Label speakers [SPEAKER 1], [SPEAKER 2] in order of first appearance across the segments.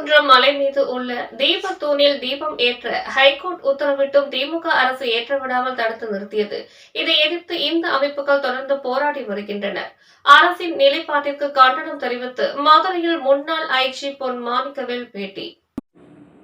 [SPEAKER 1] திருப்பரங்குன்றம் மலை மீது உள்ள தீபத்தூணில் தீபம் ஏற்ற ஹைகோர்ட் உத்தரவிட்டும் திமுக அரசு ஏற்ற விடாமல் தடுத்து நிறுத்தியது. இதை எதிர்த்து இந்த அமைப்புகள் தொடர்ந்து போராடி வருகின்றன. அரசின் நிலைப்பாட்டிற்கு கண்டனம் தெரிவித்து மதுரையில் முன்னாள் ஐஜி பொன் மாணிக்கவேல் பேட்டி.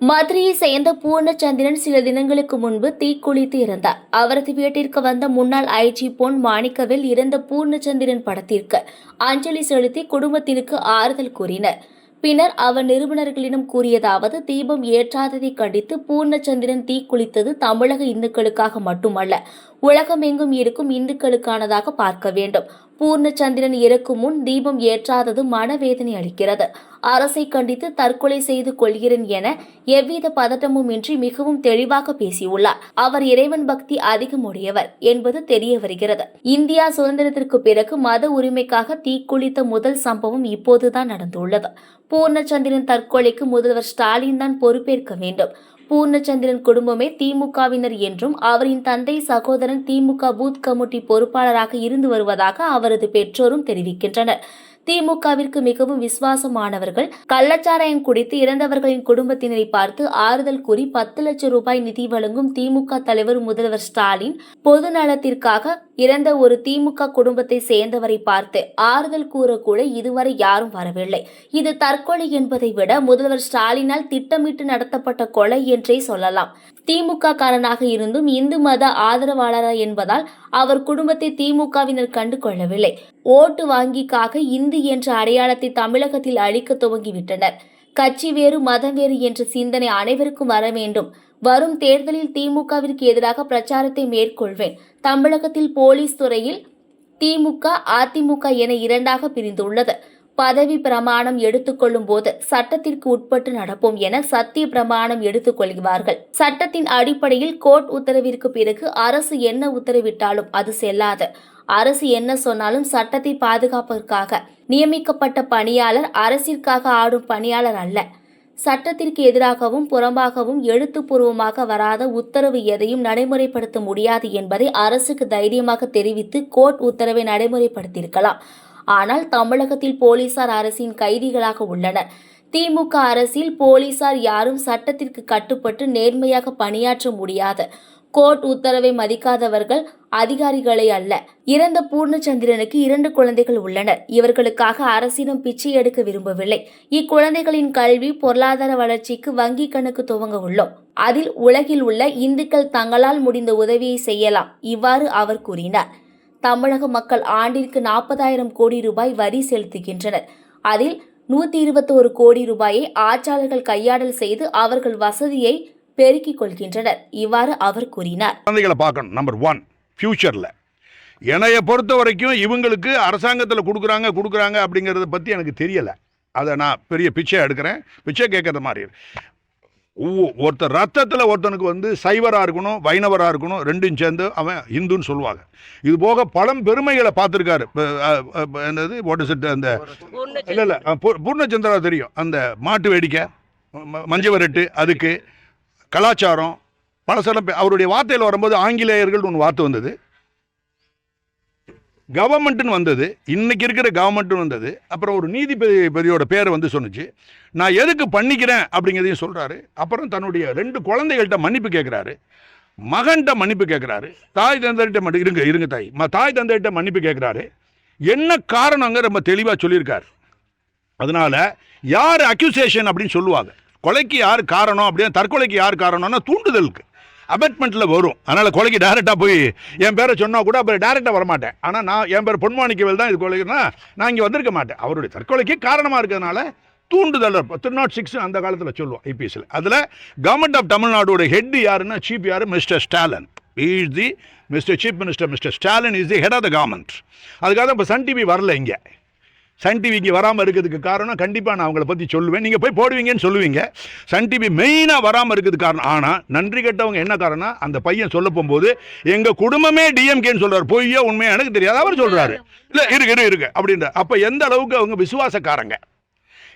[SPEAKER 2] மதுரையை சேர்ந்த பூர்ணச்சந்திரன் சில தினங்களுக்கு முன்பு தீக்குளித்து இருந்தார் அவரது வீட்டிற்கு வந்த முன்னாள் ஐஜி பொன் மாணிக்கவேல் இறந்த பூர்ணச்சந்திரன் படத்திற்கு அஞ்சலி செலுத்தி குடும்பத்திற்கு ஆறுதல் கூறினர். பின்னர் அவர் நிறுவனர்களிடம் கூறியதாவது தீபம் ஏற்றாததை கண்டித்து பூர்ணச்சந்திரன் தீக்குளித்தது தமிழக இந்துக்களுக்காக மட்டுமல்ல உலகமெங்கும் இருக்கும் இந்துக்களுக்கானதாக பார்க்க வேண்டும். பூர்ணச்சந்திரன் இறக்கும் முன் தீபம் ஏற்றாதது மனவேதனை அளிக்கிறது. அரசை கண்டித்து தற்கொலை செய்து கொள்கிறேன் என எவ்வித பதட்டமும் இன்றி மிகவும் தெளிவாக பேசியுள்ளார். அவர் இறைவன் பக்தி அதிகம் உடையவர் என்பது தெரிய வருகிறது. இந்தியா சுதந்திரத்திற்கு பிறகு மத உரிமைக்காக தீக்குளித்த முதல் சம்பவம் இப்போதுதான் நடந்துள்ளது. பூர்ணச்சந்திரன் தற்கொலைக்கு முதல்வர் ஸ்டாலின் தான் பொறுப்பேற்க வேண்டும். பூர்ணச்சந்திரன் குடும்பமே திமுகவினர் என்றும் அவரின் தந்தை சகோதரன் திமுக பூத் கமிட்டி பொறுப்பாளராக இருந்து வருவதாக அவரது பெற்றோரும் தெரிவிக்கின்றனர். திமுகவிற்கு மிகவும் விசுவாசமானவர்கள். கள்ளச்சாராயம் குடித்து இறந்தவர்களின் குடும்பத்தினரை பார்த்து ஆறுதல் கூறி பத்து லட்சம் ரூபாய் நிதி வழங்கும் திமுக தலைவர் முதல்வர் ஸ்டாலின் பொது நலத்திற்காக இறந்த ஒரு திமுக குடும்பத்தை சேர்ந்தவரை பார்த்து ஆறுதல் கூறக்கூட இதுவரை யாரும் வரவில்லை. இது தற்கொலை என்பதை விட முதல்வர் ஸ்டாலினால் திட்டமிட்டு நடத்தப்பட்ட கொலை என்றே சொல்லலாம். திமுக காரனாக இருந்தும் இந்து மத ஆதரவாளரா என்பதால் அவர் குடும்பத்தை திமுகவினர் கண்டு கொள்ளவில்லை. ஓட்டு வாங்கிக்காக இந்து என்ற அடையாளத்தை தமிழகத்தில் அளிக்க துவங்கிவிட்டனர். கட்சி வேறு மதம் வேறு என்ற சிந்தனை அனைவருக்கும் வர வேண்டும். வரும் தேர்தலில் திமுகவிற்கு எதிராக பிரச்சாரத்தை மேற்கொள்வேன். தமிழகத்தில் போலீஸ் துறையில் திமுக அதிமுக என இரண்டாக பிரிந்துள்ளது. பதவி பிரமாணம் எடுத்துக்கொள்ளும் போது சட்டத்திற்கு உட்பட்டு நடப்போம் என சத்திய பிரமாணம் எடுத்துக்கொள்கிறார்கள் சட்டத்தின் அடிப்படையில் கோர்ட் உத்தரவிற்கு பிறகு அரசு என்ன உத்தரவிட்டாலும் அது செல்லாது. அரசு என்ன சொன்னாலும் சட்டத்தை பாதுகாப்பதற்காக நியமிக்கப்பட்ட பணியாளர் அரசிற்காக ஆடும் பணியாளர் அல்ல. சட்டத்திற்கு எதிராகவும் புறம்பாகவும் எழுத்துப்பூர்வமாக வராத உத்தரவு எதையும் நடைமுறைப்படுத்த முடியாது என்பதை அரசுக்கு தைரியமாக தெரிவித்து கோர்ட் உத்தரவை நடைமுறைப்படுத்தியிருக்கலாம். ஆனால் தமிழகத்தில் போலீசார் அரசின் கைதிகளாக உள்ளனர். திமுக அரசில் போலீசார் யாரும் சட்டத்திற்கு கட்டுப்பட்டு நேர்மையாக பணியாற்ற முடியாது. கோர்ட் உத்தரவை மதிக்காதவர்கள் அதிகாரிகளை அல்ல. இறந்த பூர்ணச்சந்திரனுக்கு இரண்டு குழந்தைகள் உள்ளனர். இவர்களுக்காக அரசிடம் பிச்சை எடுக்க விரும்பவில்லை. இக்குழந்தைகளின் கல்வி பொருளாதார வளர்ச்சிக்கு வங்கி கணக்கு துவங்க உள்ளோம். அதில் உலகில் உள்ள இந்துக்கள் தங்களால் முடிந்த உதவியை செய்யலாம். இவ்வாறு அவர் கூறினார். தமிழக மக்கள் ஆண்டிற்கு நாற்பதாயிரம் கோடி ரூபாய் வரி செலுத்துகின்றனர். அதில் நூற்றி இருபத்தோரு கோடி ரூபாயை ஆட்சியாளர்கள் கையாடல் செய்து அவர்கள் வசதியை பெருக்கிக் கொள்கின்றனர். இவ்வாறு அவர் கூறினார்.
[SPEAKER 3] குழந்தைகளை பார்க்கணும் நம்பர் ஒன் ஃப்யூச்சரில் என்னைய பொறுத்த வரைக்கும் இவங்களுக்கு அரசாங்கத்தில் கொடுக்குறாங்க கொடுக்குறாங்க அப்படிங்கிறத பற்றி எனக்கு தெரியலை. அதை நான் பெரிய பிச்சை எடுக்கிறேன். பிச்சை கேட்குற மாதிரி ஒருத்தர் ரத்தத்தில் ஒருத்தனுக்கு வந்து சைவராக இருக்கணும் வைணவராக இருக்கணும் ரெண்டும் சேர்ந்து அவன் இந்துன்னு சொல்லுவாங்க. இது போக பழம் பெருமைகளை பார்த்துருக்காரு. என்னது ஓட்டு செட்டு அந்த இல்லை இல்லை பூர்ணச்சந்திரா தெரியும். அந்த மாட்டு வேடிக்கை ம- அதுக்கு கலாச்சாரம் பலசலம் சில அவருடைய வார்த்தையில் வரும்போது ஆங்கிலேயர்கள் ஒன்று வார்த்தை வந்தது. கவர்மெண்ட்டுன்னு வந்தது இன்றைக்கி இருக்கிற கவர்மெண்ட்டுன்னு வந்தது அப்புறம் ஒரு நீதிபதி பதியோட பேரை வந்து சொன்னுச்சு. நான் எதுக்கு பண்ணிக்கிறேன் அப்படிங்கிறதையும் சொல்கிறாரு அப்புறம் தன்னுடைய ரெண்டு குழந்தைகள்கிட்ட மன்னிப்பு கேட்குறாரு மகன்கிட்ட மன்னிப்பு கேட்குறாரு தாய் தந்தைகிட்ட மன்னி இருங்க இருங்க தாய். ம தாய் தந்தைகிட்ட மன்னிப்பு கேட்குறாரு என்ன காரணங்க ரொம்ப தெளிவாக சொல்லியிருக்காரு. அதனால் யார் அக்யூசேஷன் அப்படின்னு சொல்லுவாங்க. கொலைக்கு யார் காரணம் அப்படின்னு தற்கொலைக்கு யார் காரணம்னா தூண்டுதலுக்கு. அபெட்மெண்ட்டில் வரும். அதனால் கொலைக்கு டேரெக்டாக போய் என் பேரை சொன்னால் கூட அப்புறம் டேரெக்டாக வரமாட்டேன். ஆனால் நான் என் பேர் பொன்மாணிக்கவேல் தான் இது கொலைக்குன்னா நான் இங்கே வந்திருக்க மாட்டேன். அவருடைய தற்கொலைக்கு காரணமாக இருக்கிறதுனால தூண்டுதல் த்ரீ நாட் சிக்ஸ் அந்த காலத்தில் சொல்லுவோம் ஐபிஎஸ்சில் அதில் கவர்மெண்ட் ஆஃப் தமிழ்நாடோட ஹெட் யாருன்னா சீஃப் யார்? Mister Stalin is the mister chief minister mister Stalin is the head of the government அதுக்காக இப்போ சன் டிவி வரல இங்கே. சன் டிவிக்கு வராமல் இருக்கிறதுக்கு காரணம் கண்டிப்பாக நான் அவங்கள பற்றி சொல்லுவேன். நீங்கள் போய் போடுவீங்கன்னு சொல்லுவீங்க. சன் டிவி மெயினாக வராமல் இருக்கிறதுக்கு காரணம். ஆனால் நன்றி கெட்டவங்க என்ன காரணம் அந்த பையன் சொல்ல போகும்போது எங்கள் குடும்பமே டிஎம்கேன்னு சொல்கிறார் பொய்யா உண்மையா எனக்கு தெரியாது. அவர் சொல்கிறாரு இல்லை இருக்கு இருக்கு இருக்கு. அப்படின்ற. அப்போ எந்த அளவுக்கு அவங்க விசுவாசக்காரங்க?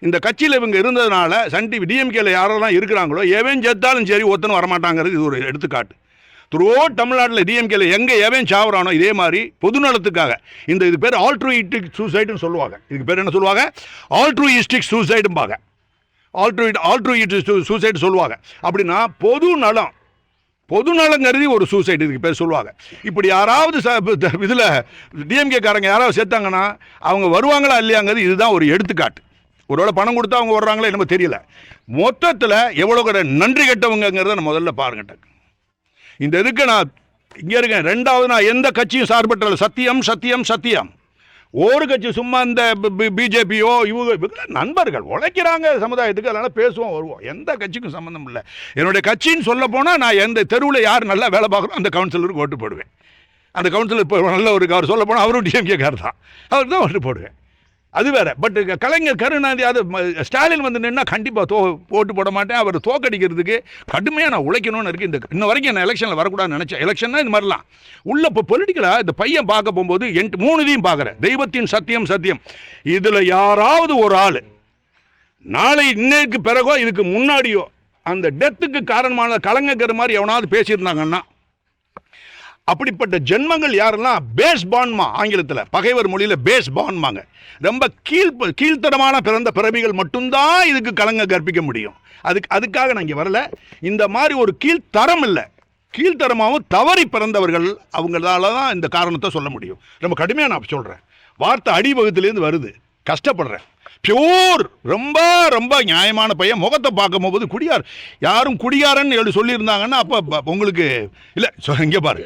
[SPEAKER 3] இந்த கட்சியில் இவங்க இருந்ததுனால சன் டிவி டிஎம்கேல யாரெல்லாம் இருக்கிறாங்களோ எவன் செத்தாலும் சரி ஒருத்தனும் வரமாட்டாங்கிறது இது ஒரு எடுத்துக்காட்டு. த்ரூ தமிழ்நாட்டில் டிஎம்கேல எங்கே எவன் சாவரானோ இதே மாதிரி பொதுநலத்துக்காக. இந்த இது பேர் ஆல்ட்ரூயிஸ்டிக் சூசைடுன்னு சொல்லுவாங்க. இதுக்கு பேர் என்ன சொல்லுவாங்க? ஆல்ட்ரூயிஸ்டிக் சூசைடும்பாங்க ஆல்ட்ரூட் ஆல்ட்ரூயிட் சூசைடு சொல்லுவாங்க. அப்படின்னா பொது நலம் பொது நலம் கருதி ஒரு சூசைடு இதுக்கு பேர் சொல்லுவாங்க. இப்படி யாராவது ச இதில் டிஎம்கே காரங்க யாராவது சேர்த்தாங்கன்னா அவங்க வருவாங்களா இல்லையாங்கிறது இதுதான் ஒரு எடுத்துக்காட்டு. ஒருவேளை பணம் கொடுத்தா அவங்க வர்றாங்களே நம்ம தெரியல. மொத்தத்தில் எவ்வளோ நன்றி கெட்டவங்கங்கிறத முதல்ல பாருங்க இந்த இதுக்கு நான் இங்கே இருக்கேன். ரெண்டாவது நான் எந்த கட்சியும் சார்பற்ற சத்தியம் சத்தியம் சத்தியம். ஒரு கட்சி சும்மா இந்த பிஜேபியோ இவங்க நண்பர்கள் உழைக்கிறாங்க சமுதாயத்துக்கு அதனால் பேசுவோம் வருவோம். எந்த கட்சிக்கும் சம்மந்தம் இல்லை. என்னுடைய கட்சின்னு சொல்ல போனால் நான் எந்த தெருவில் யார் நல்லா வேலை பார்க்குறோம் அந்த கவுன்சிலருக்கு ஓட்டு போடுவேன். அந்த கவுன்சிலர் இப்போ நல்ல ஒரு அவர் சொல்ல போனால் அவரும் டிஎம்கே கார் தான் அவர் தான் ஓட்டு போடுவேன். அது வேற. பட் கலைஞர் கருணாநிதி அது ஸ்டாலின் வந்து நின்னா கண்டிப்பாக தோ ஓட்டு போட மாட்டேன். அவர் தோக்கடிக்கிறதுக்கு கடுமையாக நான் உழைக்கணும்னு இருக்கு. இந்த இன்ன வரைக்கும் நான் எலெக்ஷனில் வரக்கூடாதுன்னு நினச்சேன். எலெக்ஷன்னா இது மாதிரிலாம். உள்ள இப்போ பொலிட்டிக்கலாக இந்த பையன் பார்க்க போகும்போது என் மூணு இதையும் பார்க்குறேன். தெய்வத்தின் சத்தியம் சத்தியம். இதில் யாராவது ஒரு ஆள் நாளை இன்னைக்கு பிறகோ இதுக்கு முன்னாடியோ அந்த டெத்துக்கு காரணமான கலங்கக்கிற மாதிரி எவனாவது பேசியிருந்தாங்கன்னா அப்படிப்பட்ட ஜென்மங்கள் யாரெல்லாம் பேஸ் பான்மா ஆங்கிலத்தில் பகைவர் மொழியில் பேஸ் பான்மாங்க. ரொம்ப கீழ் கீழ்த்தரமான பிறந்த பிறவிகள் மட்டும்தான் இதுக்கு கலங்க கற்பிக்க முடியும். அதுக்கு அதுக்காக நான் இங்கே வரல. இந்த மாதிரி ஒரு கீழ்த்தரம் இல்லை. கீழ்த்தரமாகவும் தவறி பிறந்தவர்கள் அவங்களால தான் இந்த காரணத்தை சொல்ல முடியும். ரொம்ப கடுமையாக நான் சொல்கிறேன் வார்த்தை அடிவகத்திலேருந்து வருது. கஷ்டப்படுறேன். பியூர் ரொம்ப ரொம்ப நியாயமான பையன். முகத்தை பார்க்கும்போது குடியார். யாரும் குடியாரன்னு எப்படி சொல்லியிருந்தாங்கன்னா அப்போ உங்களுக்கு இல்லை இங்கே பாரு.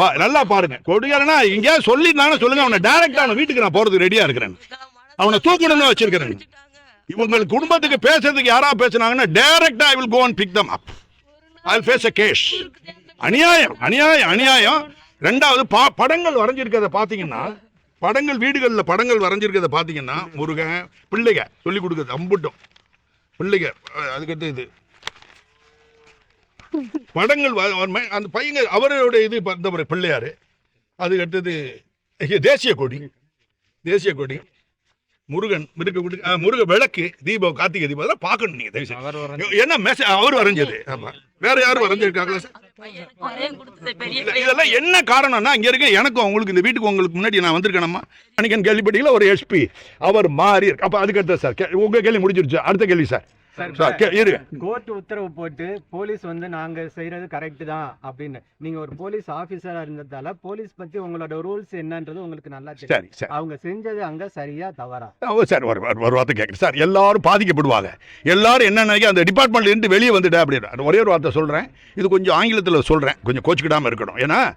[SPEAKER 3] வா நல்லா பாருங்க. கொடியாரனா எங்கேயாவது சொல்லியிருந்தாங்கன்னா சொல்லுங்க. அவனை டைரக்டாக அவனை வீட்டுக்கு நான் போறதுக்கு ரெடியா இருக்கிறேன். அவனை தூக்கணும்னு தான் வச்சிருக்கிறேன். இவங்க குடும்பத்துக்கு பேசுறதுக்கு யாராவது பேசுனாங்கன்னா டைரக்டா I will go and pick them up I face a case அநியாயம் அநியாயம் அநியாயம். ரெண்டாவது பா படங்கள் வரைஞ்சிருக்கிறத பார்த்தீங்கன்னா படங்கள் வீடுகளில் படங்கள் வரைஞ்சிருக்கிறத பார்த்தீங்கன்னா முருகன் பிள்ளைக சொல்லி கொடுக்குறது அம்புட்டும். பிள்ளைக அஹ் அதுக்கடுத்து இது. படங்கள் அந்த பையங்க அவரோட இது ஒரு பிள்ளையாரு. அதுக்கு அடுத்தது ஐய, தேசிய கொடி. தேசிய கொடி. முருகன் மிருக முருக விளக்கு தீபம் கார்த்திகை தீபம் அதெல்லாம் பார்க்கணும் நீங்க தயவு. என்ன மெசேஜ் அவர் வரைஞ்சது. ஆமா. வேற யாரும் வரைஞ்சிருக்காங்களா? சார் இதெல்லாம் என்ன காரணம்னா இங்க இருக்க எனக்கும் உங்களுக்கு இந்த வீட்டுக்கு உங்களுக்கு முன்னாடி நான் வந்திருக்கேனம்மா. அன்னைக்கு கேள்விப்பட்டீங்களா? ஒரு எஸ்பி அவர் மாறி இருக்கு. அப்ப அதுக்கு அடுத்த சார் கே- உங்க கேள்வி முடிஞ்சிருச்சு? அடுத்த கேள்வி சார்.
[SPEAKER 4] சார், கோர்ட் உத்தரவு போட்டு போலீஸ் வந்து நாங்க செய்யறது கரெக்ட் தான் அப்படின்னு. நீங்க ஒரு போலீஸ் ஆபீசரா இருந்ததால போலீஸ் பத்தி உங்களோட ரூல்ஸ் என்னன்றது உங்களுக்கு நல்லா தெரியும். அவங்க செஞ்சது அங்க சரியா தவறா?
[SPEAKER 3] சார் ஒரு ஒரு- வார்த்தை கேட்குறேன் சார் எல்லாரும் பாதிக்கப்படுவாங்க. எல்லாரும் என்ன நினைக்க அந்த டிபார்ட்மெண்ட்ல இருந்து வெளியே வந்துட்டா அப்படின்னு ஒரே ஒரு வார்த்தை சொல்கிறேன் இது கொஞ்சம் ஆங்கிலத்தில் சொல்கிறேன் கொஞ்சம் கோச்சிக்கிடாமல் இருக்கணும். ஏன்னா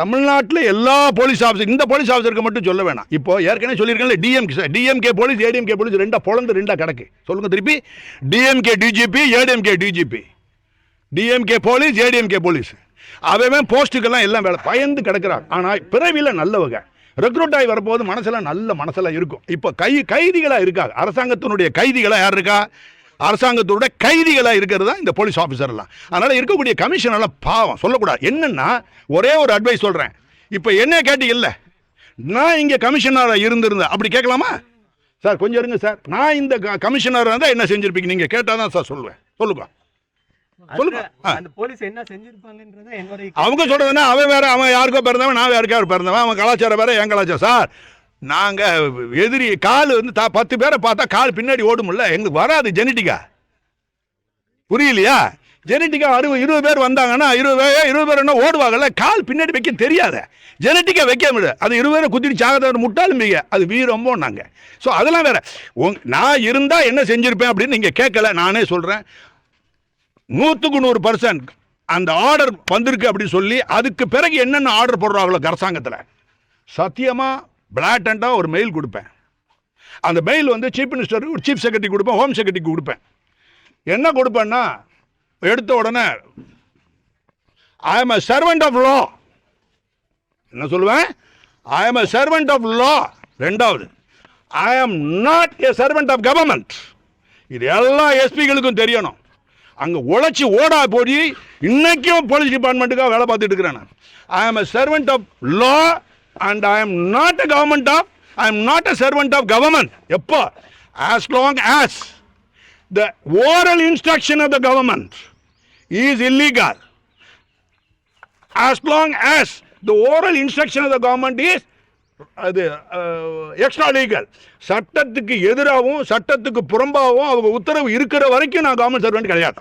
[SPEAKER 3] தமிழ்நாட்டில் எல்லா போலீஸ் ஆஃபீஸர் இந்த போலீஸ் ஆஃபீஸருக்கு மட்டும் சொல்ல வேணாம். இப்போ ஏற்கனவே சொல்லியிருக்கேன் DMK sir DMK police ADMK police ரெண்டா பொழந்து ரெண்டா கிடக்கு. சொல்லுங்க திருப்பி. DMK DGP ADMK DGP DMK police ADMK police அவன் போஸ்ட்டுக்கெல்லாம் எல்லாம் வேலை பயந்து கிடக்கிறான். ஆனால் பிறவியில் நல்லவங்க. ரெக்ரூட் ஆகி வரும்போது மனசில் நல்ல மனசில் இருக்கும். இப்போ கை கைதிகளாக இருக்காது அரசாங்கத்தினுடைய கைதிகளாக யார் இருக்கா? அரசாங்கத்தோட கைதிகளாக இருக்கிறது தான் இந்த போலீஸ் ஆஃபீஸர் எல்லாம். அதனால் இருக்கக்கூடிய கமிஷன் எல்லாம் பாவம். சொல்லக்கூடாது. என்னென்னா ஒரே ஒரு அட்வைஸ் சொல்கிறேன் இப்போ என்ன கேட்டீங்கல்ல நான் இங்கே கமிஷனராக இருந்திருந்தேன் அப்படி கேட்கலாமா? சார் கொஞ்சம் இருங்க சார். நான் இந்த கமிஷனராக இருந்தால் என்ன செஞ்சுருப்பீங்க? நீங்கள் கேட்டால் தான் சார் சொல்லுவேன். சொல்லுங்க. அவங்க சொல்றதுன்னா அவன் வேற அவன் யாருக்கோ பிறந்தவன் நான் யாருக்கோ பிறந்தவன் அவன் கலாச்சாரம் வேற என் கலாச்சாரம். சார் நாங்கள் எதிரி கால் வந்து தா- பத்து பேரை பார்த்தா கால் பின்னாடி ஓடும்ல எங்களுக்கு வராது ஜெனட்டிக்கா புரியலையா? ஜெனட்டிக்கா அறுபது இருபது பேர் வந்தாங்கன்னா இருபது பேர் இருபது பேர் என்ன ஓடுவாங்கல்ல? கால் பின்னாடி வைக்க தெரியாத. ஜெனட்டிக்கா வைக்க முடியாது அது இருபது பேரை குத்திட்டு சாகத்தவர் முட்டாலும் மிக அது வீரம்போ நாங்கள் ஸோ அதெல்லாம் வேற. உங் நான் இருந்தால் என்ன செஞ்சிருப்பேன் அப்படின்னு நீங்கள் கேட்கல. நானே சொல்கிறேன் நூற்றுக்கு நூறு பர்சன்ட் அந்த ஆர்டர் வந்திருக்கு அப்படின்னு சொல்லி அதுக்கு பிறகு என்னென்ன ஆர்டர் போடுறாங்களோ அரசாங்கத்தில். சத்தியமாக பிளாட்டண்டாக ஒரு மெயில் கொடுப்பேன். அந்த மெயில் வந்து சீஃப் மினிஸ்டருக்கு ஒரு சீஃப் செக்ரட்டரி கொடுப்பேன் ஹோம் செக்ரட்டரிக்கு கொடுப்பேன். என்ன கொடுப்பேன்னா எடுத்த உடனே I am a servant of law என்ன சொல்லுவேன்? I am a servant of law ரெண்டாவது I am not a servant of government இது எல்லா எஸ்பிகளுக்கும் தெரியணும். அங்கே உழைச்சி ஓடா போய் இன்னைக்கும் போலீஸ் டிபார்ட்மெண்ட்டுக்காக வேலை பார்த்துட்டு இருக்கிறேன் நான். I am a servant of law and I am not a government of I am not a servant of government எப்போ as long as the oral instruction of the government is illegal as long as the oral instruction of the government is அது extra legal சட்டத்துக்கு எதிராகவும் சட்டத்துக்கு புறம்பாகவும் அவங்க உத்தரவு இருக்கிற வரைக்கும் நான் கவர்மெண்ட் சர்வெண்ட் கிடையாது.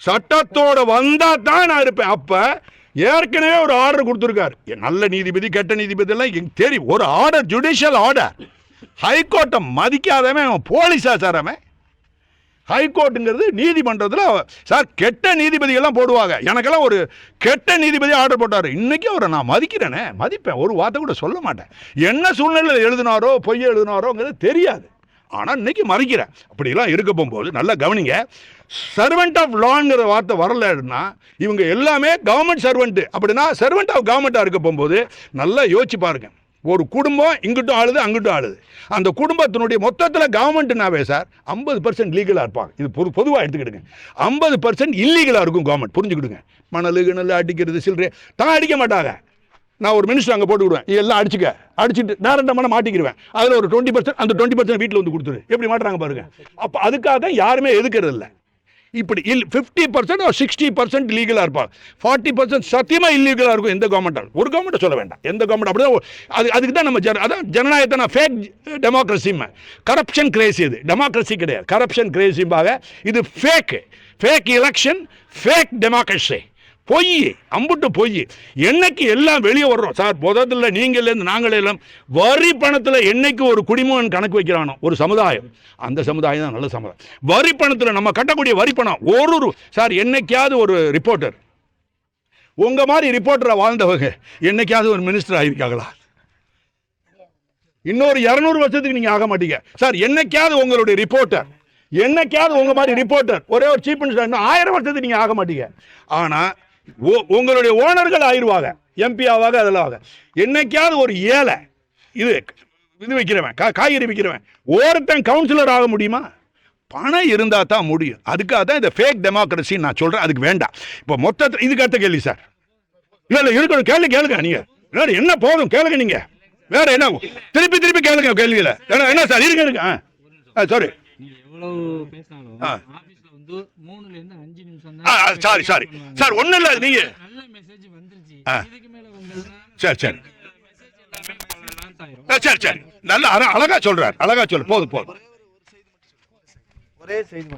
[SPEAKER 3] சட்டத்தோட வந்தால் தான் நான் இருப்பேன். அப்ப ஏற்கனவே ஒரு ஆர்டர் கொடுத்துருக்காரு. நல்ல நீதிபதி கெட்ட நீதிபதி எல்லாம் எனக்கு தெரியும் ஒரு ஆர்டர் ஜுடிஷியல் ஆர்டர் ஹைகோர்ட்டை மதிக்காதவன் அவன் போலீஸா சார் அவன். ஹைகோர்ட்டுங்கிறது நீதிமன்றத்தில் சார் கெட்ட நீதிபதிகள்லாம் போடுவாங்க. எனக்கெல்லாம் ஒரு கெட்ட நீதிபதி ஆர்டர் போட்டார். இன்றைக்கி அவரை நான் மதிக்கிறேனே மதிப்பேன். ஒரு வார்த்தை கூட சொல்ல மாட்டேன். என்ன சூழ்நிலையில் எழுதினாரோ பொய் எழுதினாரோங்கிறது தெரியாது. ஆனால் இன்னைக்கு மறைக்கிறேன். அப்படிலாம் இருக்க போகும்போது நல்லா கவனிங்க. சர்வெண்ட் ஆஃப் லாங்கிற வார்த்தை வரலன்னா இவங்க எல்லாமே கவர்மெண்ட் சர்வெண்ட்டு அப்படின்னா சர்வெண்ட் ஆஃப் கவர்மெண்ட்டாக இருக்க போகும்போது நல்லா யோசிச்சு பாருங்க. ஒரு குடும்பம் இங்கிட்டும் ஆளுது அங்கிட்டும் ஆளுது. அந்த குடும்பத்தினுடைய மொத்தத்தில் கவர்மெண்ட்னாவே சார் ஐம்பது பர்சன்ட் லீகலாக இருப்பாங்க. இது பொது பொதுவாக எடுத்துக்கிடுங்க. ஐம்பது பர்சன்ட் இல்லீகலாக இருக்கும் கவர்மெண்ட் புரிஞ்சுக்கிடுங்க. மணல் கிணல் அடிக்கிறது சில்லறை தான் அடிக்க மாட்டாங்க. நான் ஒரு மினிஸ்டர் அங்கே போட்டு விடுவேன். எல்லாம் அடிச்சுக்க. அடிச்சுட்டு டேரக்டாக மாட்டிக்கிடுவேன் அதில் ஒரு டுவெண்ட்டி பர்சன்ட் அந்த டுவெண்ட்டி பர்சன்ட் வீட்டில் வந்து கொடுத்துரு. எப்படி மாட்டுறாங்க பாருங்க. அப்போ அதுக்காக தான் யாருமே எதுக்கிறது இல்லை. இப்படி இல் ஃபிஃப்டி பர்சன்ட் ஒரு சிக்ஸ்டி பர்சன்ட் லீகலாக இருப்பாங்க ஃபார்ட்டி பர்சன்ட் சத்தியமாக இல்லீகலாக இருக்கும் எந்த கவர்மெண்ட்டால் ஒரு கவர்மெண்ட்டை சொல்ல வேண்டாம். எந்த கவர்மெண்ட் அப்படி தான் அது அதுக்கு தான் நம்ம ஜன அதான் ஜனநாயகத்தை நான் ஃபேக் டெமோக்ரஸிம்மை கரப்ஷன் கிரேசி இது. டெமோக்ரஸி கிடையாது. கரப்ஷன் கிரேசிம்பாக இது fake fake election fake democracy பொய் அம்புட்டு பொய். என்னைக்கு எல்லாம் வெளியே வர்றோம்? சார் முதல்ல நீங்கள்லேருந்து நாங்களே எல்லாம் வரி பணத்தில் என்னைக்கு ஒரு குடிமகன் கணக்கு வைக்கிறானோ? ஒரு சமுதாயம். அந்த சமுதாயம் தான் நல்ல சமுதாயம். வரி பணத்தில் நம்ம கட்டக்கூடிய வரி பணம் ஒரு சார் என்னைக்காவது ஒரு ரிப்போர்ட்டர் உங்கள் மாதிரி ரிப்போர்ட்டரை வாழ்ந்தவங்க என்னைக்காவது ஒரு மினிஸ்டர் ஆகியிருக்காங்களா இன்னொரு இரநூறு வருஷத்துக்கு நீங்கள் ஆக மாட்டீங்க. சார் என்னைக்காவது உங்களுடைய ரிப்போர்ட்டர் என்னைக்காவது உங்கள் மாதிரி ரிப்போர்ட்டர் ஒரே ஒரு சீஃப் மினிஸ்டர் இன்னும் ஆயிரம் வருஷத்துக்கு நீங்கள் ஆக மாட்டீங்க. ஆனால் உங்களுடைய ஓனர்கள் ஆயிடுவாங்க எம்பி ஆவாங்க அதெல்லாம் ஆக என்னைக்காவது ஒரு ஏழை இது இது வைக்கிறவன் கா காய்கறி விற்கிறவன் ஒருத்தன் கவுன்சிலர் ஆக முடியுமா? பணம் இருந்தால் தான் முடியும். அதுக்காக தான் இந்த ஃபேக் டெமோக்ரஸின்னு நான் சொல்கிறேன் அதுக்கு வேண்டாம். இப்போ மொத்தத்தில் இதுக்கு அடுத்த கேள்வி சார் இல்லை இல்லை இருக்கணும். கேள்வி கேளுங்க நீங்கள் வேற என்ன போதும்? கேளுங்க நீங்கள் வேற என்ன? திருப்பி திருப்பி கேளுங்க கேள்வியில். என்ன சார் இருங்க இருங்க. ஆ. சாரி ஆ.
[SPEAKER 5] ஆபீஸ்ல வந்து மூணுல இருந்து அஞ்சு நிமிஷம்
[SPEAKER 3] sorry, sorry. சார் ஒன்றும் இல்லை நீங்கள்
[SPEAKER 5] நல்ல மெசேஜ் வந்துருச்சு. இதுக்கு மேல
[SPEAKER 3] சரி சரி. சரி சரி. நல்லா அழகா சொல்கிறார் அழகா சொல்லு போதும் போதும்.
[SPEAKER 4] ஒரே செய்தி